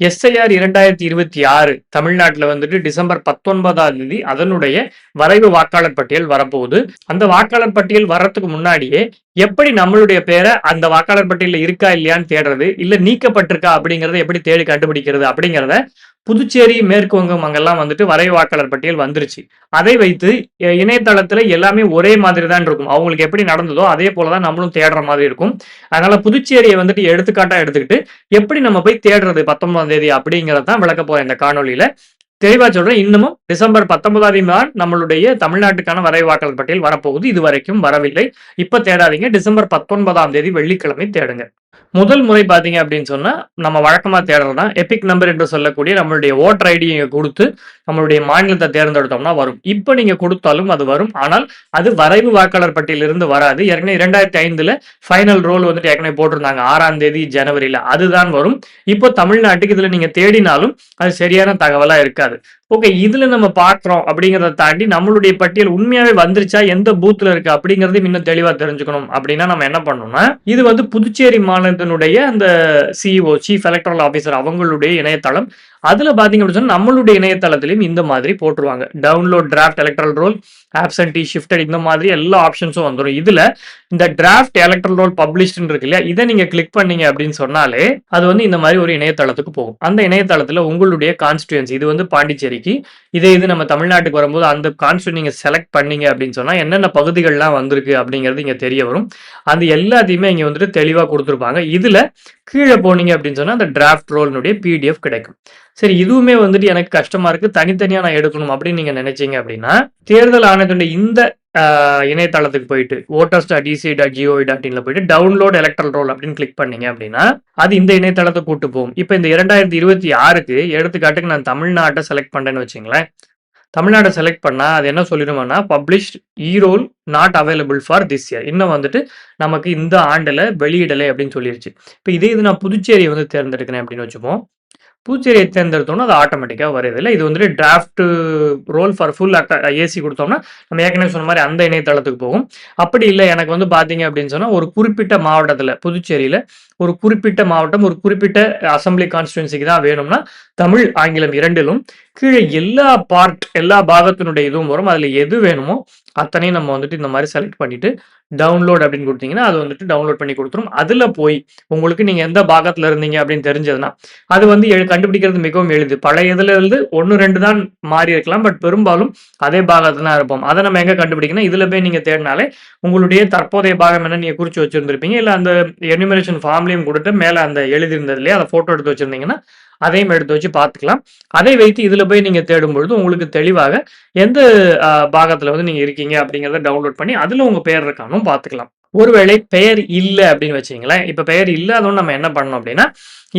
SIR இரண்டாயிரத்தி இருபத்தி ஆறு தமிழ்நாட்டில் வந்துட்டு டிசம்பர் பத்தொன்பதாம் தேதி அதனுடைய வரைவு வாக்காளர் பட்டியல் வரப்போகுது. அந்த வாக்காளர் பட்டியல் வர்றதுக்கு முன்னாடியே எப்படி நம்மளுடைய பேரை அந்த வாக்காளர் பட்டியலில் இருக்கா இல்லையான்னு தேடுறது இல்ல நீக்கப்பட்டிருக்கா அப்படிங்கிறத எப்படி தேடி கண்டுபிடிக்கிறது அப்படிங்கிறத புதுச்சேரி மேற்கு வங்கம் அங்கெல்லாம் வந்துட்டு வரைவு வாக்காளர் பட்டியல் வந்துருச்சு. அதை வைத்து இணையதளத்துல எல்லாமே ஒரே மாதிரி தான் இருக்கும். அவங்களுக்கு எப்படி நடந்ததோ அதே போலதான் நம்மளும் தேடுற மாதிரி இருக்கும். அதனால புதுச்சேரியை வந்துட்டு எடுத்துக்காட்டா எடுத்துக்கிட்டு எப்படி நம்ம போய் தேடுறது பத்தொன்பதாம் தேதி அப்படிங்கிறதான் விளக்க போறேன் இந்த காணொலியில தெளிவா சொல்றேன் இன்னமும் டிசம்பர் பத்தொன்பதாம் தேதி தான் நம்மளுடைய தமிழ்நாட்டுக்கான வரைவு வாக்காளர் பட்டியல் வரப்போகுது. இது வரைக்கும் வரவில்லை. இப்ப தேடாதீங்க. டிசம்பர் பத்தொன்பதாம் தேதி வெள்ளிக்கிழமை தேடுங்க. முதல் முறை பார்த்தீங்க அப்படின்னு சொன்னால் நம்ம வழக்கமாக தேடுறதுனா எபிக் நம்பர் என்று சொல்லக்கூடிய நம்மளுடைய ஓட்டர் ஐடியை கொடுத்து நம்மளுடைய மாநிலத்தை தேர்ந்தெடுத்தோம்னா வரும். இப்போ நீங்கள் கொடுத்தாலும் அது வரும். ஆனால் அது வரைவு வாக்காளர் பட்டியலிருந்து வராது. ஏற்கனவே இரண்டாயிரத்தி ஐந்தில் ஃபைனல் ரோல் வந்துட்டு ஏற்கனவே போட்டிருந்தாங்க. ஆறாம் தேதி ஜனவரியில் அதுதான் வரும். இப்போ தமிழ்நாட்டுக்கு இதில் நீங்கள் தேடினாலும் அது சரியான தகவலாக இருக்காது. ஓகே இதுல நம்ம பாக்குறோம் அப்படிங்கறத தாண்டி நம்மளுடைய பட்டியல் உண்மையாவே வந்துருச்சா எந்த பூத்ல இருக்கு அப்படிங்கறதையும் இன்னும் தெளிவா தெரிஞ்சுக்கணும் அப்படின்னா நம்ம என்ன பண்ணணும்னா இது வந்து புதுச்சேரி மாநிலத்தினுடைய அந்த சிஇஓ சீஃப் எலக்ட்ரல் ஆபீசர் அவங்களுடைய இணையதளம். அதில் பார்த்தீங்க அப்படின்னு சொன்னால் நம்மளுடைய இணையதளத்திலையும் இந்த மாதிரி போட்டுருவாங்க. Download draft electoral roll absentee shifted இந்த மாதிரி எல்லா ஆப்ஷன்ஸும் வந்துடும் இதில் இந்த டிராஃப்ட் எலக்ட்ரல் ரோல் பப்ளிஷ்டுன்னு இருக்கு இல்லையா? இதை நீங்கள் கிளிக் பண்ணீங்க அப்படின்னு சொன்னாலே அது வந்து இந்த மாதிரி ஒரு இணையதளத்துக்கு போகும். அந்த இணையதளத்தில் உங்களுடைய கான்ஸ்டியூன்சி இது வந்து பாண்டிச்சேரிக்கு இதே இது நம்ம தமிழ்நாட்டுக்கு வரும்போது அந்த கான்ஸ்டியூன் நீங்கள் செலக்ட் பண்ணீங்க அப்படின்னு சொன்னால் என்னென்ன பகுதிகள்லாம் வந்திருக்கு அப்படிங்கிறது இங்கே தெரிய வரும். அது எல்லாத்தையுமே இங்கே வந்துட்டு தெளிவாக கொடுத்துருப்பாங்க. இதில் கீழே போனீங்க அப்படின்னு சொன்னால் அந்த டிராஃப்ட் ரோல்னுடைய பிடிஎஃப் கிடைக்கும். சரி இதுவுமே வந்துட்டு எனக்கு கஷ்டமாக இருக்குது தனித்தனியாக நான் எடுக்கணும் அப்படின்னு நீங்கள் நினைச்சீங்க அப்படின்னா தேர்தல் ஆணையத்தினுடைய இந்த இணையதளத்துக்கு போயிட்டு voters dot EC dot gov dot இன்ல போயிட்டு டவுன்லோட் எலக்ட்ரல் ரோல் அப்படின்னு கிளிக் பண்ணீங்க அப்படின்னா அது இந்த இணையதளத்தை கூட்டு போகும். இப்போ இந்த இரண்டாயிரத்தி இருபத்தி ஆறுக்கு எடுத்துக்காட்டுக்கு நான் தமிழ்நாட்டை செலக்ட் பண்ணேன்னு வச்சுங்களேன் தமிழ்நாடு செலக்ட் பண்ணால் அது என்ன சொல்லிடுவோம்னா published e roll not available for this year இன்னும் வந்துட்டு நமக்கு இந்த ஆண்டில் வெளியிடலை அப்படின்னு சொல்லிருச்சு. இப்போ இதே இது நான் புதுச்சேரியை வந்து தேர்ந்தெடுக்கிறேன் அப்படின்னு வச்சுப்போம். புதுச்சேரியை தேர்ந்தெடுத்தோம்னா அது ஆட்டோமேட்டிக்காக வருது இல்லை. இது வந்துட்டு draft roll for full AC கொடுத்தோம்னா நம்ம ஏற்கனவே சொன்ன மாதிரி அந்த இணையதளத்துக்கு போகும். அப்படி இல்லை. எனக்கு வந்து பார்த்தீங்க அப்படின்னு சொன்னால் ஒரு குறிப்பிட்ட மாவட்டத்தில் புதுச்சேரியில் ஒரு குறிப்பிட்ட மாவட்டம் ஒரு குறிப்பிட்ட அசம்பிளி கான்ஸ்டுவன்சிக்கு தான் வேணும்னா தமிழ் ஆங்கிலம் இரண்டிலும் கீழே எல்லா பார்ட் எல்லா பாகத்தினுடைய இதுவும் வரும். அதில் எது வேணுமோ அத்தனையும் நம்ம வந்துட்டு இந்த மாதிரி செலக்ட் பண்ணிட்டு டவுன்லோட் அப்படின்னு கொடுத்தீங்கன்னா அது வந்துட்டு டவுன்லோட் பண்ணி கொடுத்துரும். அதில் போய் உங்களுக்கு நீங்கள் எந்த பாகத்தில் இருந்தீங்க அப்படின்னு தெரிஞ்சதுன்னா அது வந்து எழு- கண்டுபிடிக்கிறது மிகவும் எளிது. பழைய இதுல இருந்து ஒன்று ரெண்டு தான் மாறி இருக்கலாம். பட் பெரும்பாலும் அதே பாகத்தில் தான் இருப்போம். அதை நம்ம எங்கே கண்டுபிடிக்கணும்? இதில் போய் நீங்கள் தேடினாலே உங்களுடைய தற்போதைய பாகம் என்ன நீங்கள் குறித்து வச்சுருந்துருப்பீங்க. இல்லை அந்த எனிமரேஷன் ஃபார்ம்லையும் கொடுத்து மேல அந்த எழுதியிருந்தது இல்லையா அதை ஃபோட்டோ எடுத்து வச்சிருந்தீங்கன்னா அதையும் எடுத்து வச்சு பார்த்துக்கலாம். அதை வைத்து இதுல போய் நீங்க தேடும் பொழுது உங்களுக்கு தெளிவாக எந்த பாகத்தில் பாகத்துல வந்து நீங்க இருக்கீங்க அப்படிங்கிறத டவுன்லோட் பண்ணி அதில் உங்க பெயர் இருக்கானும் பார்த்துக்கலாம். ஒருவேளை பெயர் இல்லை அப்படின்னு வச்சிங்களேன் இப்போ பெயர் இல்லாதவன் நம்ம என்ன பண்ணோம் அப்படின்னா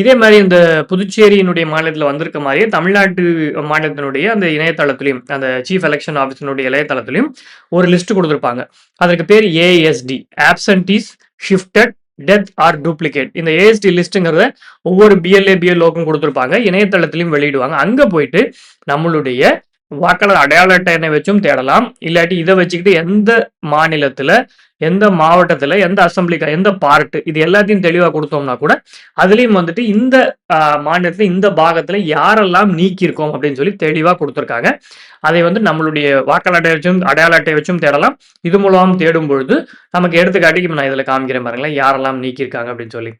இதே மாதிரி இந்த புதுச்சேரியினுடைய மாநிலத்தில் வந்திருக்க மாதிரியே தமிழ்நாட்டு மாநிலத்தினுடைய அந்த இணையதளத்துலையும் அந்த சீஃப் எலெக்ஷன் ஆஃபீஸினுடைய இணையதளத்துலையும் ஒரு லிஸ்ட் கொடுத்துருப்பாங்க. அதற்கு பேர் ASD absentees shifted death or duplicate இந்த ஏஎஸ்டி லிஸ்ட்டுங்கிறத ஒவ்வொரு பிஎல்ஏ பிஎல்ஓக்கும் கொடுத்துருப்பாங்க. இணையதளத்திலையும் வெளியிடுவாங்க. அங்க போயிட்டு நம்மளுடைய வாக்காளர் அடையாள அட்டையை வச்சும் தேடலாம். இல்லாட்டி இதை வச்சுக்கிட்டு எந்த மாநிலத்துல எந்த மாவட்டத்துல எந்த அசம்பிளி எந்த பார்ட் இது எல்லாத்தையும் தெளிவா கொடுத்தோம்னா கூட அதுலயும் வந்துட்டு இந்த ஆஹ், மாநிலத்துல இந்த பாகத்துல யாரெல்லாம் நீக்கியிருக்கோம் அப்படின்னு சொல்லி தெளிவா கொடுத்துருக்காங்க. அதை வந்து நம்மளுடைய வாக்காளர் அட்டை வச்சும் அடையாள அட்டை வச்சும் தேடலாம். இது மூலமாக தேடும் பொழுது நமக்கு எடுத்துக்காட்டிக்கு நான் இதுல காமிக்கிறேன் பாருங்களேன் யாரெல்லாம் நீக்கியிருக்காங்க அப்படின்னு சொல்லி.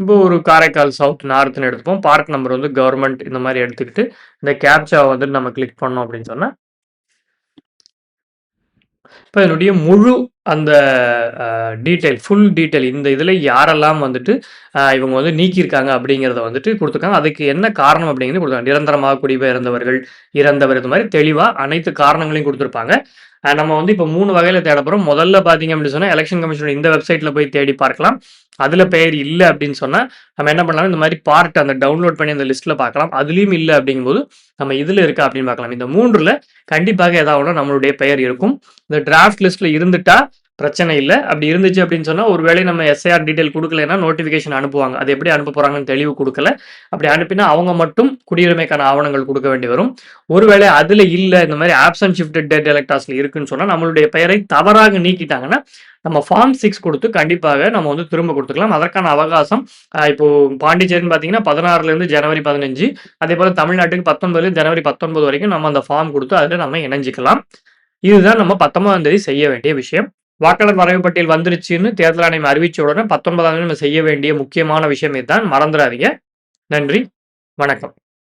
இப்போ ஒரு காரைக்கால் சவுத் நார்த்னு எடுத்துப்போம். பார்க் நம்பர் வந்து கவர்மெண்ட் இந்த மாதிரி எடுத்துக்கிட்டு இந்த கேப்சாவை வந்து நம்ம கிளிக் பண்ணோம் அப்படின்னு சொன்னால் இப்போ இதனுடைய முழு அந்த டீட்டெயில் ஃபுல் டீட்டெயில் இந்த இதில் யாரெல்லாம் வந்துட்டு இவங்க வந்து நீக்கியிருக்காங்க அப்படிங்கிறத வந்துட்டு கொடுத்துருக்காங்க. அதுக்கு என்ன காரணம் அப்படிங்கிறது கொடுத்துருக்காங்க. நிரந்தரமாக குடிபெயர்ந்தவர்கள் இறந்தவர் இது மாதிரி தெளிவாக அனைத்து காரணங்களையும் கொடுத்துருப்பாங்க. நம்ம வந்து இப்போ மூணு வகையில் தேட போகிறோம் முதல்ல பார்த்தீங்க அப்படின்னு சொன்னால் எலெக்ஷன் கமிஷனோட இந்த வெப்சைட்டில் போய் தேடி பார்க்கலாம். அதில் பெயர் இல்லை அப்படின்னு சொன்னால் நம்ம என்ன பண்ணலாம்? இந்த மாதிரி பார்ட் அந்த டவுன்லோட் பண்ணி அந்த லிஸ்ட்டில் பார்க்கலாம். அதுலேயும் இல்லை அப்படிங்கும்போது நம்ம இதில் இருக்கா அப்படின்னு பார்க்கலாம். இந்த மூன்றில் கண்டிப்பாக ஏதாவது நம்மளுடைய பெயர் இருக்கும். இந்த டிராஃப்ட் லிஸ்ட்டில் இருந்துட்டா பிரச்சனை இல்லை அப்படி இருந்துச்சு அப்படின்னு சொன்னால் ஒரு வேளை நம்ம எஸ்ஐஆர் டீட்டெயில் கொடுக்கலன்னா நோட்டிஃபிகேஷன் அனுப்புவாங்க. அது எப்படி அனுப்ப போகிறாங்கன்னு தெளிவு கொடுக்கல அப்படி அனுப்பினா அவங்க மட்டும் குடியுரிமைக்கான ஆவணங்கள் கொடுக்க வேண்டி வரும். ஒருவேளை அதில் இல்லை இந்த மாதிரி ஆப்சென்ட் ஷிஃப்டட் டெட் எலக்டர்ஸ்ல இருக்குன்னு சொன்னால் நம்மளுடைய பெயரை தவறாக நீக்கிட்டாங்கன்னா, நம்ம ஃபார்ம் சிக்ஸ் கொடுத்து கண்டிப்பாக நம்ம வந்து திரும்ப கொடுத்துக்கலாம் அதற்கான அவகாசம் இப்போ பாண்டிச்சேரின்னு பார்த்தீங்கன்னா, 16லருந்து ஜனவரி பதினஞ்சு அதே போல் தமிழ்நாட்டுக்கு 19லருந்து ஜனவரி 19 வரைக்கும் நம்ம அந்த ஃபார்ம் கொடுத்து அதில் நம்ம இணைஞ்சிக்கலாம் இதுதான் நம்ம 19ஆம் தேதி செய்ய வேண்டிய விஷயம். வாக்காளர் வரைவு பட்டியல் வந்துருச்சுன்னு தேர்தல் ஆணையம் அறிவிச்ச உடனே பத்தொன்பதாவது நம்ம செய்ய வேண்டிய முக்கியமான விஷயம் இதுதான். மறந்துடாதீங்க நன்றி. வணக்கம்.